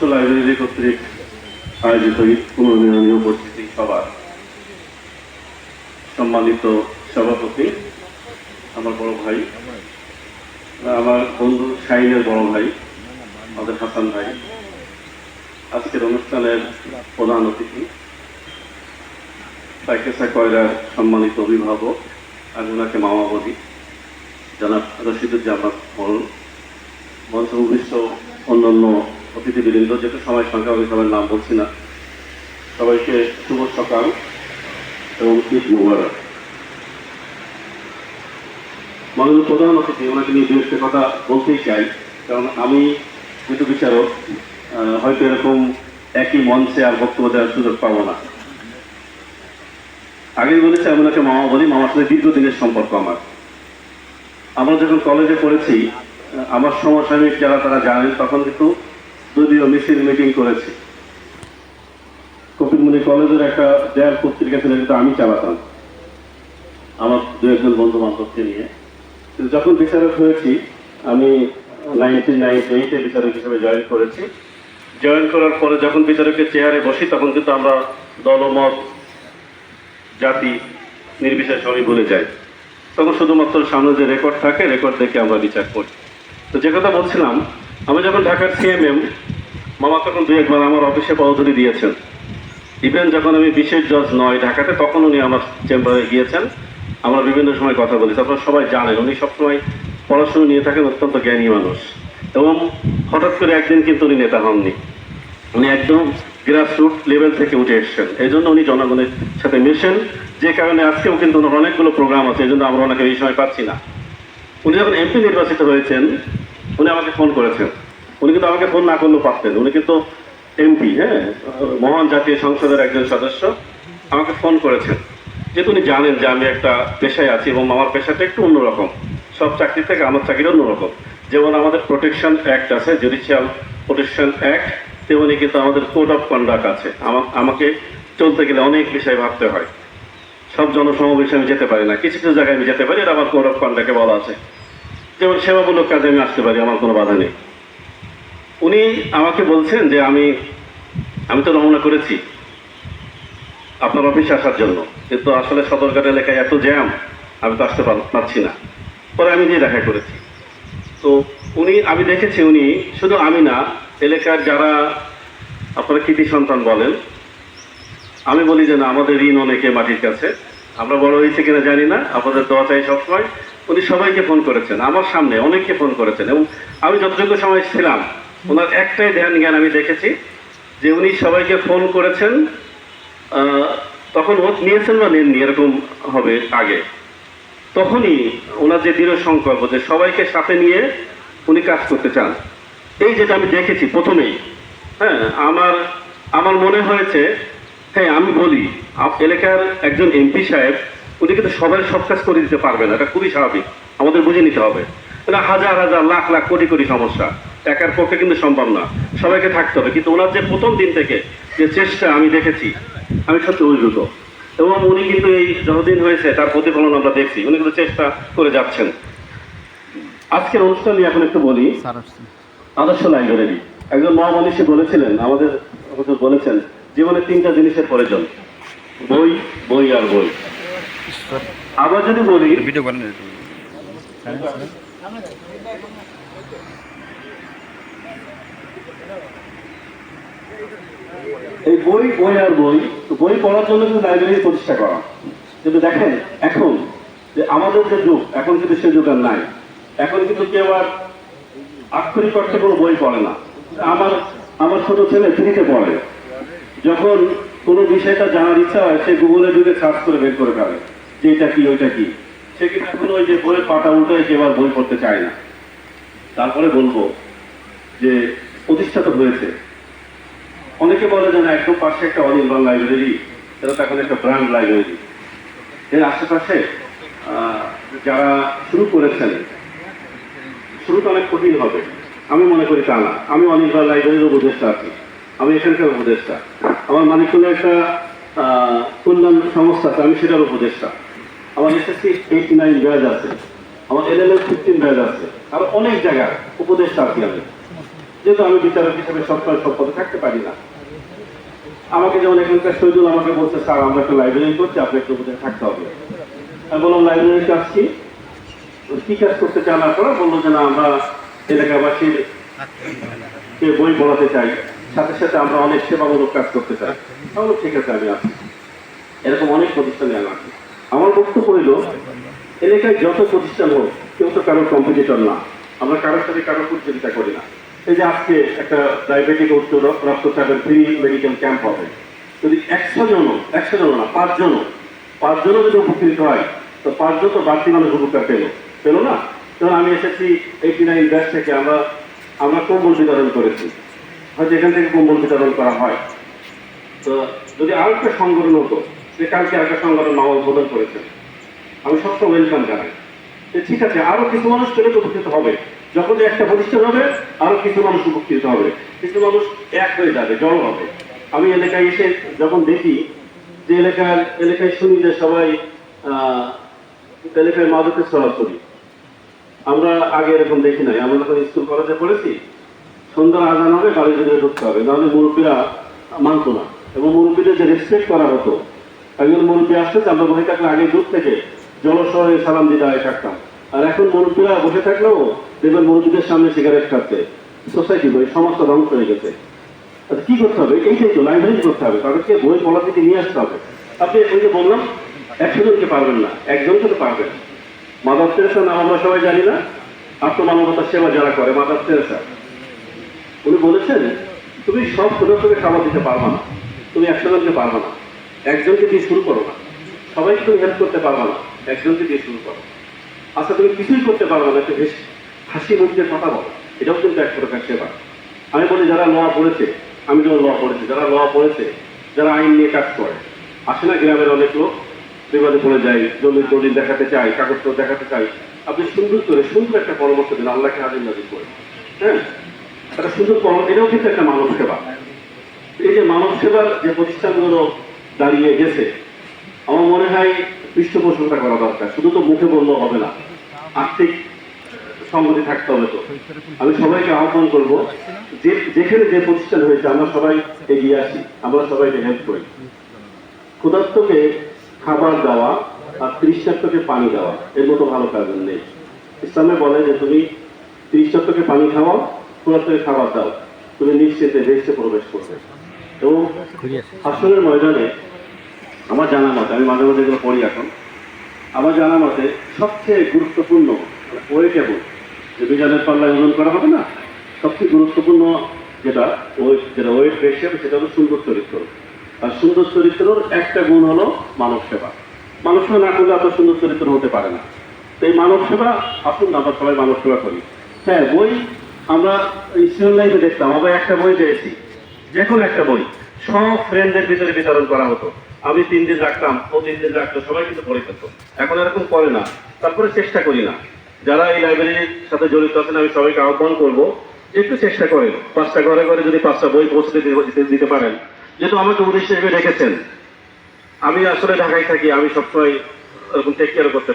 আদর্শ লাইব্রেরি কর্তৃক আয়োজিত পুনর্মিলনীয় উপস্থিতি সবার সম্মানিত সভাপতি, আমার বড় ভাই, আমার বন্ধু শাহিনের বড় ভাই, আমাদের হাসান ভাই। আজকের অনুষ্ঠানের প্রধান অতিথি সাইকেসা কয়রার সম্মানিত অভিভাবক আমি ওনাকে মামা বলি জনাব রশিদুজ্জামান মরুন মঞ্চ অন্যান্য অতিথিবৃন্দ যেহেতু সময় সংখ্যা আমি সবার নাম বলছি না। সবাইকে শুভ সকাল এবং ঈদ মুবারক। মাননীয় প্রধান অতিথি, ওনাকে নিয়ে দু কথা বলতেই চাই, কারণ আমি যেহেতু বিচারক হয়তো এরকম একই মঞ্চে আর বক্তব্য দেওয়ার সুযোগ পাবো না। আগে বলেছি, আমি ওনাকে মামা বলি, মামার সাথে দীর্ঘদিনের সম্পর্ক আমার। আমরা যখন কলেজে পড়েছি আমার সমসাময়িক যারা তারা জানেন, তখন কিন্তু দলীয় মিছিল মিটিং করেছি। কপিলমুনি কলেজের একটা দেয়াল পত্রিকা ছিল যেটা আমি চালাতাম। আমার দু একজন বন্ধু বান্ধবকে নিয়ে। কিন্তু যখন বিচারক হয়েছি, আমি নাইনটিন নাইনটি এইটে বিচারক হিসেবে জয়েন করেছি। জয়েন করার পরে যখন বিচারকের চেয়ারে বসি, তখন কিন্তু আমরা দলমত, জাতি, নির্বিশেষে সবই ভুলে যাই। তখন শুধুমাত্র সামনে যে রেকর্ড থাকে রেকর্ড দেখে আমরা বিচার করি। তো যে কথা বলছিলাম আমি যখন ঢাকার সিএমএম মামা তখন দু একবার আমার অফিসে পদধূলি দিয়েছেন। ইভেন যখন আমি বিশেষ জজ নয় ঢাকাতে তখন উনি আমার চেম্বারে গিয়েছেন। আমরা বিভিন্ন সময় কথা বলি আপনারা সবাই জানেন। উনি সবসময় পড়াশুনো নিয়ে থাকেন, অত্যন্ত জ্ঞানী মানুষ। এবং হঠাৎ করে একদিন কিন্তু উনি নেতা হননি। উনি একদম গ্রাসরুট লেভেল থেকে উঠে এসেছেন। এই জন্য উনি জনগণের সাথে মেশেন। যে কারণে আজকেও কিন্তু অনেকগুলো প্রোগ্রাম আছে, এই জন্য আমরা ওনাকে এই সময় পাচ্ছি না। উনি যখন এমপি নির্বাচিত হয়েছেন উনি আমাকে ফোন করেছেন। উনি কিন্তু আমাকে ফোন না করলেও পারতেন। উনি কিন্তু এমপি হ্যাঁ? মহান জাতীয় সংসদের একজন সদস্য। আমাকে ফোন করেছেন। যেহেতু উনি জানেন যে আমি একটা পেশায় আছি এবং আমার পেশাটা একটু অন্যরকম। সব চাকরি থেকে আমার চাকরিটা অন্যরকম। যেমন আমাদের প্রোটেকশন অ্যাক্ট আছে জুডিশিয়াল প্রোটেকশন অ্যাক্ট তেমনি কিন্তু আমাদের কোড অফ কন্ডাক্ট আছে। আমা- আমাকে চলতে গেলে অনেক বিষয় ভাবতে হয়। সব জনসমাবেশে আমি যেতে পারি না। কিছু কিছু জায়গায় আমি যেতে পারি এটা আমার কোড অফ কন্ডাক্টে বলা আছে। যেমন সেবামূলক কাজে আমি আসতে পারি, আমার কোনো বাধা নেই। উনি আমাকে বলছেন যে আমি আমি তো রমনা করেছি আপনার অফিসে আসার জন্য, কিন্তু আসলে সদরঘাট এলাকায় এত জ্যাম, আমি তো আসতে পার- পারছি না। পরে আমি দিয়ে দেখা করেছি। তো উনি, আমি দেখেছি উনি শুধু আমি না, এলাকার যারা আপনারা কৃতি সন্তান বলেন, আমি বলি যে না, আমাদের ঋণ অনেকে মাটির কাছে, আমরা বড় হয়েছে কিনা জানি না, আপনাদের দোয়া চাই সবসময়। উনি সবাইকে ফোন করেছেন, আমার সামনে অনেককে ফোন করেছেন এবং আমি যতটুকু সময় ছিলাম, ওনার একটাই ধ্যান জ্ঞান আমি দেখেছি যে উনি সবাইকে ফোন করেছেন তখন ওত নিয়েছেন বা নেননি, এরকম হবে আগে। তখনই ওনার যে দৃঢ় সংকল্প যে সবাইকে সাথে নিয়ে উনি কাজ করতে চান, এই যেটা আমি দেখেছি প্রথমেই হ্যাঁ আমার আমার মনে হয়েছে হ্যাঁ আমি বলি এলাকার একজন এমপি সাহেব উনি কিন্তু সবাই সব কাজ করে দিতে পারবে না এটা খুবই স্বাভাবিক। আমাদের বুঝে নিতে হবে। এটা হাজার হাজার লাখ লাখ কোটি কোটি সমস্যা। একার পক্ষে কিন্তু সম্ভব না। সবাইকে থাকতে হবে। কিন্তু ওনার যে প্রথম দিন থেকে যে চেষ্টা আমি দেখেছি আমি সত্যি অভিভূত। এবং উনি কিন্তু এই যতদিন হয়েছে তার প্রতিফলন আমরা দেখছি। উনি কিন্তু চেষ্টা করে যাচ্ছেন। আজকের অনুষ্ঠান নিয়ে এখন একটু বলি। আদর্শ লাইব্রেরি একজন মহামনীষী বলেছিলেন আমাদের বলেছেন জীবনে তিনটা জিনিসের প্রয়োজন। বই বই আর বই। আবার যদি বলি ভিডিও করেন এই বই বই আর বই বই পড়ার জন্য কিন্তু লাইব্রেরি প্রতিষ্ঠা করা। কিন্তু দেখেন এখন যে আমাদের যে যুগ এখন কিন্তু সে যুগ আর নাই। এখন কিন্তু কেউ আর আক্ষরিক অর্থে কোনো বই পড়ে না। আমার আমার ছোট ছেলে ফ্রিতে পড়ে। যখন কোনো বিষয়টা জানার ইচ্ছা হয় সে গুগলে ঢুকে সার্চ করে বের করে ফেলে। যে এটা কি, ওইটা কি? সে কিন্তু এখন ওই যে বইয়ের পাতা উঠে সে এবার বই পড়তে চায় না। তারপরে বলব যে প্রতিষ্ঠা তো হয়েছে। অনেকে বলে যে না, একদম পাশে একটা অনির্বাণ লাইব্রেরি এটা তো এখন একটা ব্র্যান্ড লাইব্রেরি এর আশেপাশে যারা শুরু করেছেন, শুরুটা অনেক কঠিন হবে। আমি মনে করি তা না। আমি অনির্বাণ লাইব্রেরির উপদেষ্টা আছি। আমি এখানকার উপদেষ্টা। আমার মানিকপুরে একটা কল্যাণ সংস্থা আছে, আমি সেটার উপদেষ্টা। আমার এসএসসি এইটি নাইন ব্যাজ আছে? আমার এল এল ফিফটিন ব্যাজ আছে। আর অনেক জায়গা উপদেষ্টা আছি আমি যেহেতু আমি বিচারক হিসেবে সবসময় সব পদে থাকতে পারি না। আমাকে যেমন এখানকার শহীদুল আমাকে বলছে, স্যার, আমরা একটা লাইব্রেরি করছি আপনি একটু বোধহয় থাকতে হবে। আমি বললাম লাইব্রেরিতে আসছি। কি কাজ করতে চান আপনারা? বলল যে, না, আমরা এলাকাবাসীর কে বই পড়াতে চাই। সাথে সাথে আমরা অনেক সেবামূলক কাজ করতে চাই। তাহলে ঠিক আছে, আমি আসি এরকম অনেক প্রতিষ্ঠানে আমি আছি। আমার বক্তব্য হইল, এলাকায় যত প্রতিষ্ঠান হোক, কেউ তো কারোর কম্পিটিটর না। আমরা কারোর সাথে কারোর প্রতিযোগিতা করি না। এই যে আজকে একটা ডায়াবেটিক উচ্চ রক- রক্তচাপের ফ্রি মেডিকেল ক্যাম্প হবে। যদি একশো জন একশো জন না, পাঁচজন পাঁচজনও যদি উপকৃত হয়, তো পাঁচজন তো বাড়তি মানুষ উপকার পেল। পেল না? তখন আমি এসেছি এইটি নাইন ব্যাচ থেকে, আমরা আমরা কম্বল বিতরণ করেছি। হয়তো এখান থেকে কম্বল বিতরণ করা হয়। তো যদি আরও একটা সংগঠন হতো যে কালকে একটা সংগঠন মা উদ্বোধন করেছেন আমি সবসময় ওয়েলকাম জানাই। যে ঠিক আছে, আরও কিছু মানুষ তো উপকৃত হবে। যখন একটা প্রতিষ্ঠান হবে, আরও কিছু মানুষ উপকৃত হবে। কিছু মানুষ এক হয়ে যাবে, জড়ো হবে। আমি এলাকায় এসে যখন দেখি যে এলাকার, এলাকায় শুনি যে সবাই এলাকায় মাদকের সরাসরি আমরা আগে এরকম দেখি নাই। আমরা যখন স্কুল কলেজে পড়েছি, সন্ধ্যার আজান হবে বাড়ির ঢুকতে হবে। নাহলে মুরব্বীরা মানতো না। এবং মুরব্বীদের যে রেসপেক্ট করা হতো একজন মুরব্বী আসতে আমরা বসে থাকলে আগে দূর থেকে জলসরে সালাম দিতে হয় থাকতাম। আর এখন মুরব্বীরা বসে থাকলেও দেখবেন মুরব্বীদের সামনে সিগারেট খাচ্ছে সোসাইটি বই সমস্ত ধ্বংস হয়ে গেছে। আচ্ছা কি করতে হবে? এইটাই তো লাইব্রেরি করতে হবে। তাদেরকে বই পড়া থেকে নিয়ে আসতে হবে। আপনি ওই যে বললাম একশো জনকে পারবেন না, একজনকে তো পারবেন। মাদার তেরেসা নাম আমরা সবাই জানি না। আত্মমানবতার সেবা যারা করে মাদার তেরেসা উনি বলেছেন, তুমি সব সদস্যকে খাবার দিতে পারবে না। তুমি একশো জনকে পারবে না। একজনকে দিয়ে শুরু করো না। সবাইকে তুমি হেল্প করতে পারবে না। একজনকে দিয়ে শুরু করো। আচ্ছা তুমি কিছুই করতে পারবে না, একটু বেশ হাসি মুখে কথা বলো, এটাও কিন্তু এক প্রকার সেবা। আমি বলি, যারা ল পড়েছে, আমি যেমন ল পড়েছি, যারা ল পড়েছে, যারা আইন নিয়ে কাজ করে, আসে না গ্রামের অনেক লোক বিবাদে পড়ে যায় জমির দলিল দেখাতে চাই, কাগজপত্র দেখাতে চাই। আপনি সুন্দর করে, সুন্দর একটা পরামর্শ দিন, আল্লাহকে হাজির নাজির করে। হ্যাঁ? একটা সুন্দর পরামর্শ, এটাও কিন্তু একটা মানব সেবা। এই যে মানব সেবার যে প্রতিষ্ঠানগুলো দাঁড়িয়ে গেছে। আমার মনে হয় পৃষ্ঠপোষকতা করা দরকার। শুধু তো মুখে বললেও হবে না। আর্থিক সংগতি থাকতে হবে তো। আমি সবাইকে আহ্বান করব, যে যেখানে যে প্রতিষ্ঠান হয়েছে, আমরা সবাই এগিয়ে আসি। আমরা সবাইকে হেল্প করি। ক্ষুধার্তকে খাবার দেওয়া আর তৃষ্ণার্তকে পানি দেওয়া, এর মতো ভালো কাজ নেই। ইসলামে বলে যে, তুমি তৃষ্ণার্তকে পানি খাওয়াও, ক্ষুধার্তকে খাবার দাও। তুমি নিশ্চিতে দেশে প্রবেশ করবে। এবং হাসনের ময়দানে আমার জানা মতে, আমি মাঝে মাঝে এগুলো পড়ি এখন, আমার জানা মতে সবচেয়ে গুরুত্বপূর্ণ ওয়েটেবল যে বিজানের পাল্লায় ওজন করা হবে না, সবচেয়ে গুরুত্বপূর্ণ যেটা ওই যেটা ওয়েট রেশিও, সেটা হলো সুন্দর চরিত্র। আর সুন্দর চরিত্রর একটা গুণ হলো মানব সেবা। মানব সেবা না করলে এত সুন্দর চরিত্র হতে পারে না। তো এই মানব সেবা, আসুন আমরা সবাই মানব সেবা করি। হ্যাঁ বই আমরা স্টুডেন্ট লাইফে দেখতাম, আমরা একটা বই পেয়েছি, যে কোনো একটা বই, সব ফ্রেন্ডদের ভিতরে বিতরণ করা হতো। আমি তিন দিন রাখতাম, ও তিন দিন রাখতো, সবাই কিন্তু পড়ে থাকতো এখন এরকম করে না। তারপরে চেষ্টা করি না। যারা এই লাইব্রেরির সাথে জড়িত আছেন, আমি সবাইকে আহ্বান করব, একটু চেষ্টা করেন। পাঁচটা ঘরে ঘরে যদি পাঁচটা বই পৌঁছে দিতে দিতে- পারেন। যেহেতু আমাকে উদ্দেশ্য হিসেবে রেখেছেন। আমি আসলে ঢাকায় থাকি, আমি সবসময় এরকম টেক কেয়ার করতে